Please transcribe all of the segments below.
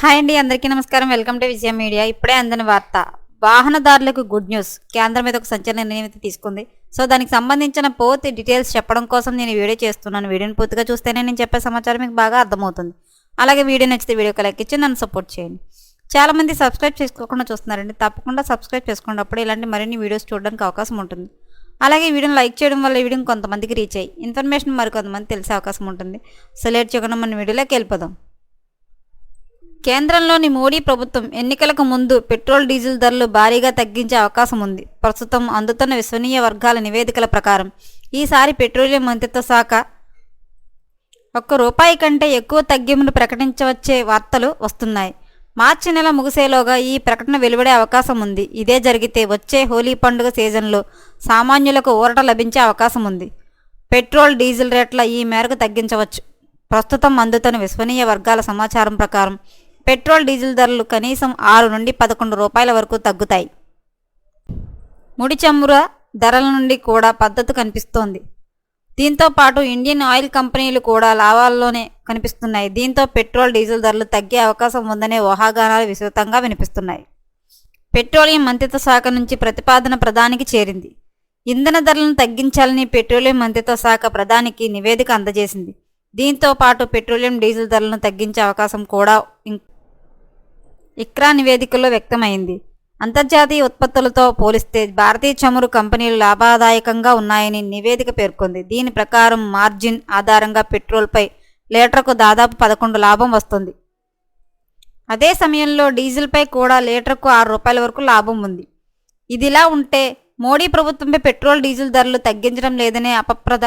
Hi అండి అందరికీ నమస్కారం. Welcome to Vijaya Media. ఇప్పుడే అందిన వార్త. వాహనదారులకు గుడ్ న్యూస్. కేంద్రం మీద ఒక సంచలన నిర్ణయం అయితే తీసుకుంది. సో దానికి సంబంధించిన పూర్తి డీటెయిల్స్ చెప్పడం కోసం నేను వీడియో చేస్తున్నాను. వీడియోని పూర్తిగా చూస్తేనే నేను చెప్పే సమాచారం మీకు బాగా అర్థమవుతుంది. అలాగే వీడియో నచ్చితే వీడియోకి లైక్ ఇచ్చి నన్ను సపోర్ట్ చేయండి. చాలామంది సబ్స్క్రైబ్ చేసుకోకుండా చూస్తున్నారండి. తప్పకుండా సబ్స్క్రైబ్ చేసుకున్నప్పుడు ఇలాంటి మరిన్ని వీడియోస్ చూడడానికి అవకాశం ఉంటుంది. అలాగే వీడియోని లైక్ చేయడం వల్ల వీడియో కొంతమందికి రీచ్ అయ్యి ఇన్ఫర్మేషన్ మరి కొంతమంది తెలిసే అవకాశం ఉంటుంది. సో లేట్ చేయకుండా మన వీడియోలోకి వెళ్ళిపోదాం. కేంద్రంలోని మోడీ ప్రభుత్వం ఎన్నికలకు ముందు పెట్రోల్ డీజిల్ ధరలు భారీగా తగ్గించే అవకాశం ఉంది. ప్రస్తుతం అందుతున్న విశ్వనీయ వర్గాల నివేదికల ప్రకారం ఈసారి పెట్రోలియం మంత్రిత్వ శాఖ ఒక్క రూపాయి కంటే ఎక్కువ తగ్గింపును ప్రకటించవచ్చే వార్తలు వస్తున్నాయి. మార్చి నెల ముగిసేలోగా ఈ ప్రకటన వెలువడే అవకాశం ఉంది. ఇదే జరిగితే వచ్చే హోలీ పండుగ సీజన్లో సామాన్యులకు ఊరట లభించే అవకాశం ఉంది. పెట్రోల్ డీజిల్ రేట్ల ఈ మేరకు తగ్గించవచ్చు. ప్రస్తుతం అందుతున్న విశ్వనీయ వర్గాల సమాచారం ప్రకారం పెట్రోల్ డీజిల్ ధరలు కనీసం ఆరు నుండి పదకొండు రూపాయల వరకు తగ్గుతాయి. ముడి చముర ధరల నుండి కూడా పద్ధతి కనిపిస్తోంది. దీంతో పాటు ఇండియన్ ఆయిల్ కంపెనీలు కూడా లాభాల్లోనే కనిపిస్తున్నాయి. దీంతో పెట్రోల్ డీజిల్ ధరలు తగ్గే అవకాశం ఉందనే ఊహాగానాలు విస్తృతంగా వినిపిస్తున్నాయి. పెట్రోలియం మంత్రిత్వ శాఖ నుంచి ప్రతిపాదన ప్రధానికి చేరింది. ఇంధన ధరలను తగ్గించాలని పెట్రోలియం మంత్రిత్వ శాఖ ప్రధానికి నివేదిక అందజేసింది. దీంతో పాటు పెట్రోలియం డీజిల్ ధరలను తగ్గించే అవకాశం కూడా ఇం- ఇక్రా నివేదికలో వ్యక్తమైంది. అంతర్జాతీయ ఉత్పత్తులతో పోలిస్తే భారతీయ చమురు కంపెనీలు లాభదాయకంగా ఉన్నాయని నివేదిక పేర్కొంది. దీని ప్రకారం మార్జిన్ ఆధారంగా పెట్రోల్పై లీటర్కు దాదాపు పదకొండు లాభం వస్తుంది. అదే సమయంలో డీజిల్పై కూడా లీటర్కు ఆరు రూపాయల వరకు లాభం ఉంది. ఇదిలా ఉంటే మోడీ ప్రభుత్వంపై పెట్రోల్ డీజిల్ ధరలు తగ్గించడం లేదనే అపప్రద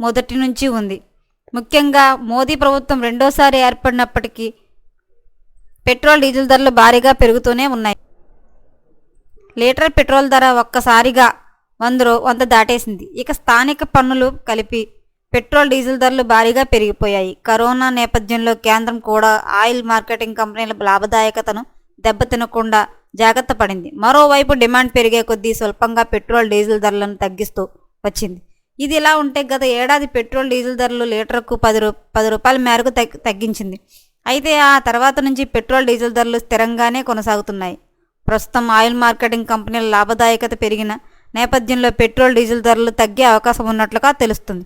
మొదటి నుంచి ఉంది. ముఖ్యంగా మోదీ ప్రభుత్వం రెండోసారి ఏర్పడినప్పటికీ పెట్రోల్ డీజిల్ ధరలు భారీగా పెరుగుతూనే ఉన్నాయి. లీటర్ పెట్రోల్ ధర ఒక్కసారిగా వంద రూ వంద దాటేసింది. ఇక స్థానిక పన్నులు కలిపి పెట్రోల్ డీజిల్ ధరలు భారీగా పెరిగిపోయాయి. కరోనా నేపథ్యంలో కేంద్రం కూడా ఆయిల్ మార్కెటింగ్ కంపెనీల లాభదాయకతను దెబ్బతినకుండా జాగ్రత్త పడింది. మరోవైపు డిమాండ్ పెరిగే కొద్దీ స్వల్పంగా పెట్రోల్ డీజిల్ ధరలను తగ్గిస్తూ వచ్చింది. ఇది ఇలా ఉంటే గత ఏడాది పెట్రోల్ డీజిల్ ధరలు లీటర్కు పది రూ పది రూపాయల మేరకు తగ్గించింది. అయితే ఆ తర్వాత నుంచి పెట్రోల్ డీజిల్ ధరలు స్థిరంగానే కొనసాగుతున్నాయి. ప్రస్తుతం ఆయిల్ మార్కెటింగ్ కంపెనీల లాభదాయకత పెరిగిన నేపథ్యంలో పెట్రోల్ డీజిల్ ధరలు తగ్గే అవకాశం ఉన్నట్లుగా తెలుస్తుంది.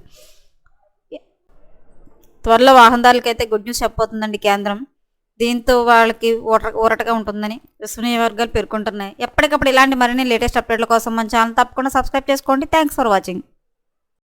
త్వరలో వాహనదారులకైతే గుడ్ న్యూస్ చెప్పబోతుందండి కేంద్రం. దీంతో వాళ్ళకి ఊర ఊరటగా ఉంటుందని విశ్వనీయ వర్గాలు పేర్కొంటున్నాయి. ఎప్పటికప్పుడు ఇలాంటి మరిన్ని లేటెస్ట్ అప్డేట్ల కోసం మన ఛానల్ తప్పకుండా సబ్స్క్రైబ్ చేసుకోండి. Thanks for watching.